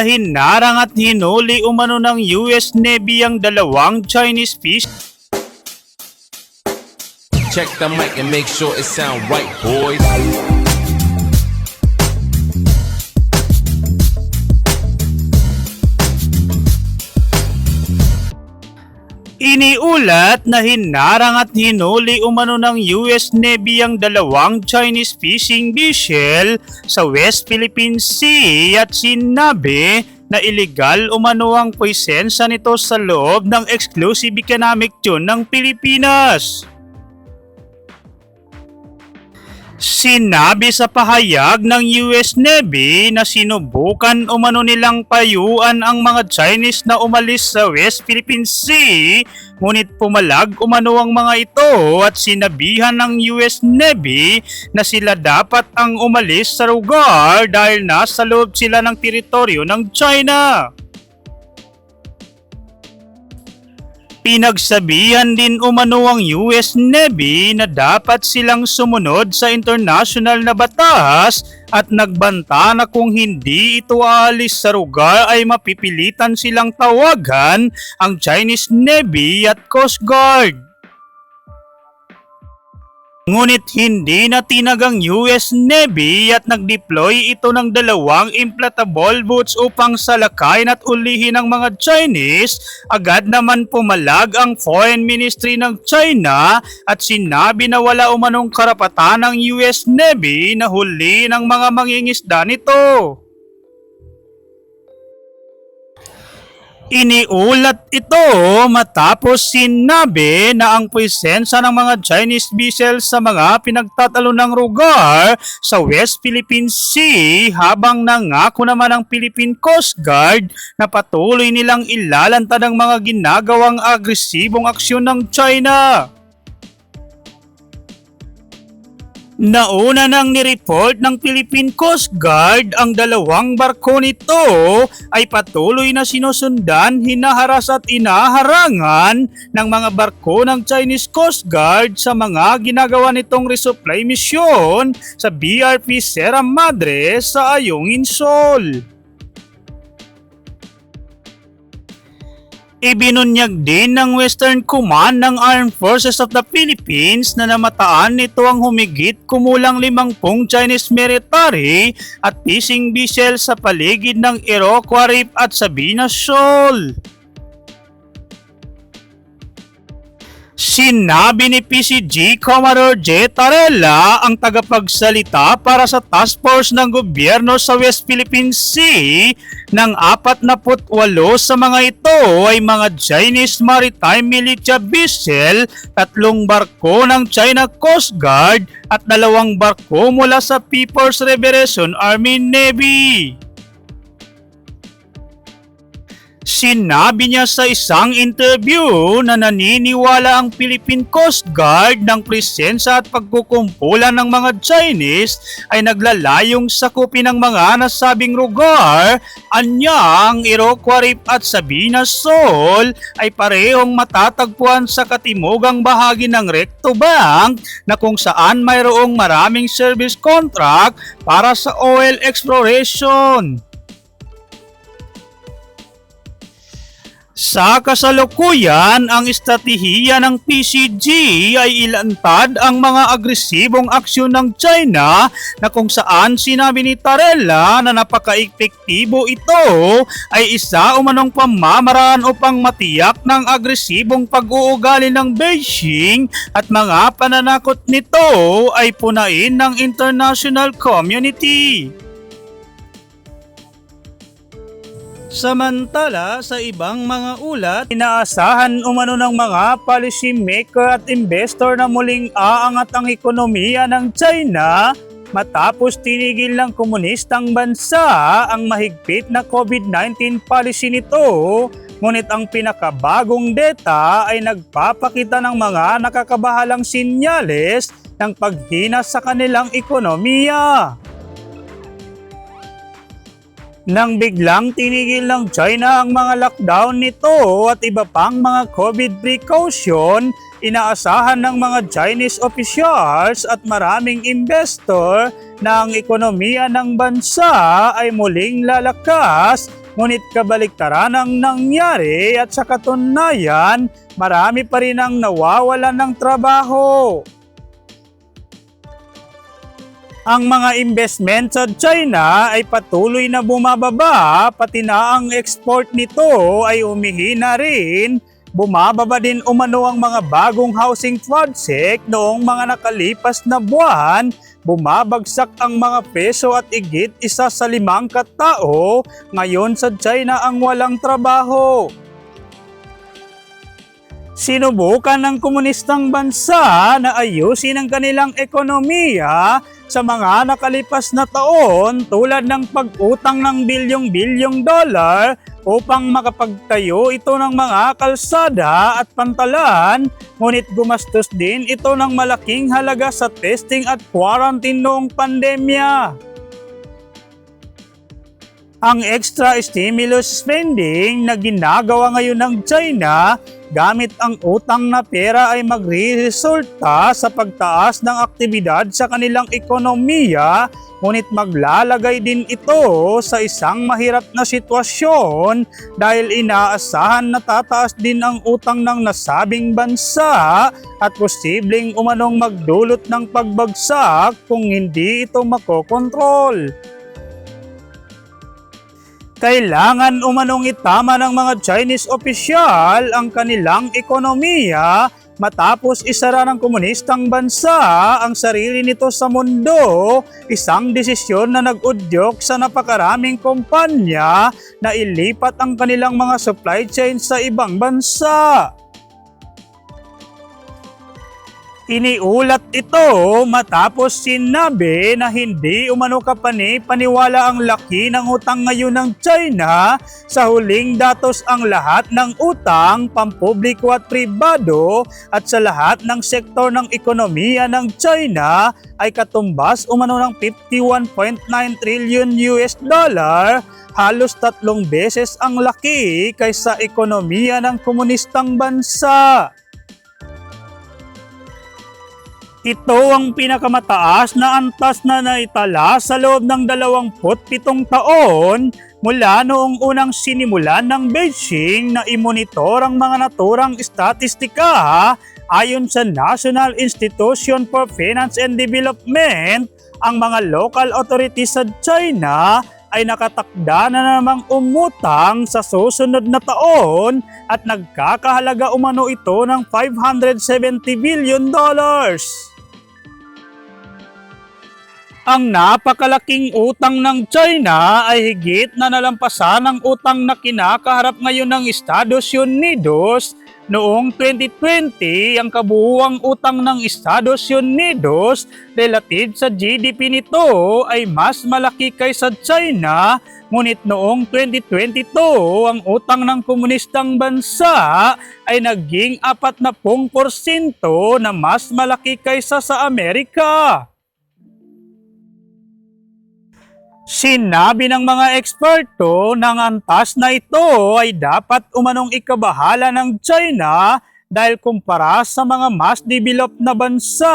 Hinarang at hinuli umano ng US Navy ang dalawang Chinese fish Check the mic and make sure it sound right, boys. Iniulat na hinarang at hinuli umano ng US Navy ang dalawang Chinese fishing vessel sa West Philippine Sea at sinabi na illegal umano ang presensya nito sa loob ng exclusive economic zone ng Pilipinas. Sinabi sa pahayag ng US Navy na sinubukan umano nilang payuan ang mga Chinese na umalis sa West Philippine Sea ngunit pumalag umano ang mga ito at sinabihan ng US Navy na sila dapat ang umalis sa lugar dahil nasa loob sila ng teritoryo ng China. Pinagsabihan din umano ang US Navy na dapat silang sumunod sa international na batas at nagbanta na kung hindi ito aalis sa lugar ay mapipilitan silang tawagan ang Chinese Navy at Coast Guard. Ngunit hindi na tinagang US Navy at nag-deploy ito ng dalawang inflatable boats upang salakayin at ulihin ang mga Chinese. Agad naman pumalag ang Foreign Ministry ng China at sinabi na wala umanong karapatan ng US Navy na huli ng mga mangingisda nito. Iniulat ito matapos sinabi na ang presensya ng mga Chinese vessels sa mga pinagtatalo ng lugar sa West Philippine Sea habang nangako naman ang Philippine Coast Guard na patuloy nilang ilalantad ang mga ginagawang agresibong aksyon ng China. Nauna nang nireport ng Philippine Coast Guard ang dalawang barko nito ay patuloy na sinusundan, hinaharas at inaharangan ng mga barko ng Chinese Coast Guard sa mga ginagawa nitong resupply mission sa BRP Sierra Madre sa Ayungin Shoal. Ibinunyag din ng Western Command ng Armed Forces of the Philippines na namataan nito ang humigit kumulang limangpung Chinese military at fishing vessel sa paligid ng Iroquois Reef at Sabina Shoal. Sinabi ni PCG Commodore J. Tarella ang tagapagsalita para sa task force ng gobyerno sa West Philippine Sea ng 48 sa mga ito ay mga Chinese Maritime Militia Vessel, tatlong barko ng China Coast Guard at dalawang barko mula sa People's Liberation Army Navy. Sinabi niya sa isang interview na naniniwala ang Philippine Coast Guard ng presensya at pagkukumpulan ng mga Chinese ay naglalayong sakupin ng mga nasabing lugar. Anya ang Iroquois at Sabina Shoal ay parehong matatagpuan sa katimugang bahagi ng Recto Bank na kung saan mayroong maraming service contract para sa oil exploration. Sa kasalukuyan, ang estratehiya ng PCG ay ilantad ang mga agresibong aksyon ng China na kung saan sinabi ni Tarella na napaka-epektibo ito ay isa umanong pamamaraan upang matiyak ng agresibong pag-uugali ng Beijing at mga pananakot nito ay punain ng international community. Samantala, sa ibang mga ulat, inaasahan umano ng mga policy maker at investor na muling aangat ang ekonomiya ng China matapos tinigil ng komunistang bansa ang mahigpit na COVID-19 policy nito. Ngunit ang pinakabagong data ay nagpapakita ng mga nakakabahalang sinyales ng paghina sa kanilang ekonomiya. Nang biglang tinigil ng China ang mga lockdown nito at iba pang mga COVID precaution, inaasahan ng mga Chinese officials at maraming investor na ang ekonomiya ng bansa ay muling lalakas ngunit kabaliktaran ang nangyari at sa katunayan, marami pa rin ang nawawalan ng trabaho. Ang mga investment sa China ay patuloy na bumababa, pati na ang export nito ay umihina rin. Bumababa din umano ang mga bagong housing project noong mga nakalipas na buwan. Bumabagsak ang mga peso at igit isa sa limang katao ngayon sa China ang walang trabaho. Sinubukan ng komunistang bansa na ayusin ang kanilang ekonomiya sa mga nakalipas na taon tulad ng pag-utang ng bilyong-bilyong dollar upang makapagtayo ito ng mga kalsada at pantalan ngunit gumastos din ito ng malaking halaga sa testing at quarantine noong pandemya. Ang extra stimulus spending na ginagawa ngayon ng China gamit ang utang na pera ay magre-resulta sa pagtaas ng aktibidad sa kanilang ekonomiya ngunit maglalagay din ito sa isang mahirap na sitwasyon dahil inaasahan na tataas din ang utang ng nasabing bansa at posibleng umanong magdulot ng pagbagsak kung hindi ito makokontrol. Kailangan umanong itama ng mga Chinese opisyal ang kanilang ekonomiya matapos isara ng komunistang bansa ang sarili nito sa mundo, isang desisyon na nag-udyok sa napakaraming kumpanya na ilipat ang kanilang mga supply chain sa ibang bansa. Iniulat ito matapos sinabi na hindi umano kapani-paniwala ang laki ng utang ngayon ng China sa huling datos ang lahat ng utang pampubliko at pribado at sa lahat ng sektor ng ekonomiya ng China ay katumbas umano ng 51.9 trillion US dollar halos tatlong beses ang laki kaysa ekonomiya ng komunistang bansa. Ito ang pinakamataas na antas na naitala sa loob ng 27 taon mula noong unang sinimulan ng Beijing na imonitor ang mga naturang estatistika ayon sa National Institution for Finance and Development ang mga local authorities sa China ay nakatakda na namang umutang sa susunod na taon at nagkakahalaga umano ito ng 570 billion dollars. Ang napakalaking utang ng China ay higit na nalampasan ang utang na kinakaharap ngayon ng Estados Unidos Noong 2020, ang kabuuang utang ng Estados Unidos relative sa GDP nito ay mas malaki kaysa China, ngunit noong 2022, ang utang ng komunistang bansa ay naging 40% na mas malaki kaysa sa Amerika. Sinabi ng mga eksperto ng antas na ito ay dapat umanong ikabahala ng China dahil kumpara sa mga mas developed na bansa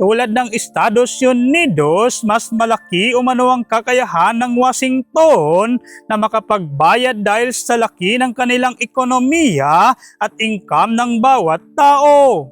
tulad ng Estados Unidos, mas malaki umano ang kakayahan ng Washington na makapagbayad dahil sa laki ng kanilang ekonomiya at income ng bawat tao.